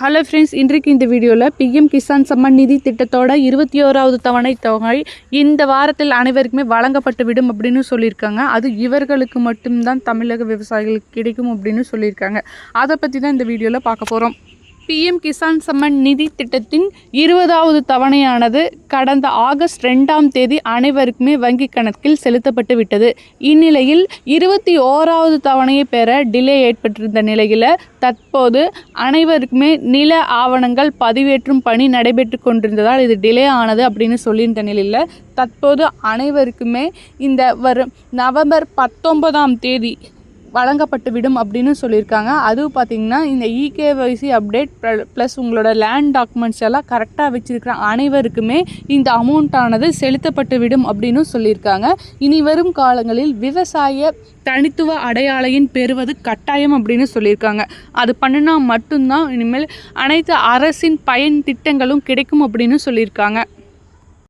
Hello friends இன்றைக்கு இந்த வீடியோவில் பிஎம் கிசான் சம்மான் நிதி திட்டத்தோட இருபத்தி ஓராவது தவணை தொகை இந்த வாரத்தில் அனைவருக்குமே வழங்கப்பட்டு விடும் அப்படின்னு சொல்லியிருக்காங்க. அது இவர்களுக்கு மட்டும்தான் தமிழக விவசாயிகளுக்கு கிடைக்கும் அப்படின்னு சொல்லியிருக்காங்க. அதை பற்றி தான் இந்த வீடியோவில் பார்க்க போகிறோம் பிஎம் கிசான் சம்மன் நிதி திட்டத்தின் இருபதாவது தவணையானது கடந்த ஆகஸ்ட் ரெண்டாம் தேதி அனைவருக்குமே வங்கி கணக்கில் செலுத்தப்பட்டு விட்டது. இந்நிலையில் இருபத்தி ஓராவது தவணையை பெற டிலே ஏற்பட்டிருந்த நிலையில் தற்போது அனைவருக்குமே நில ஆவணங்கள் பதிவேற்றும் பணி நடைபெற்று கொண்டிருந்ததால் இது டிலே ஆனது அப்படின்னு சொல்லியிருந்த நிலையில் தற்போது அனைவருக்குமே இந்த வரும் நவம்பர் பத்தொன்பதாம் தேதி வழங்கப்பட்டு விடும் அப்படின்னு சொல்லியிருக்காங்க. அதுவும் பார்த்திங்கன்னா இந்த இகேவைசி அப்டேட் ப்ளஸ் உங்களோட லேண்ட் டாக்குமெண்ட்ஸ் எல்லாம் கரெக்டாக வச்சுருக்கிற அனைவருக்குமே இந்த அமௌண்ட்டானது செலுத்தப்பட்டு விடும் அப்படின்னு சொல்லியிருக்காங்க. இனி வரும் காலங்களில் விவசாய தனித்துவ அடையாளையின் பெறுவது கட்டாயம் அப்படின்னு சொல்லியிருக்காங்க. அது பண்ணினா மட்டும்தான் இனிமேல் அனைத்து அரசின் பயன் திட்டங்களும் கிடைக்கும் அப்படின்னு சொல்லியிருக்காங்க.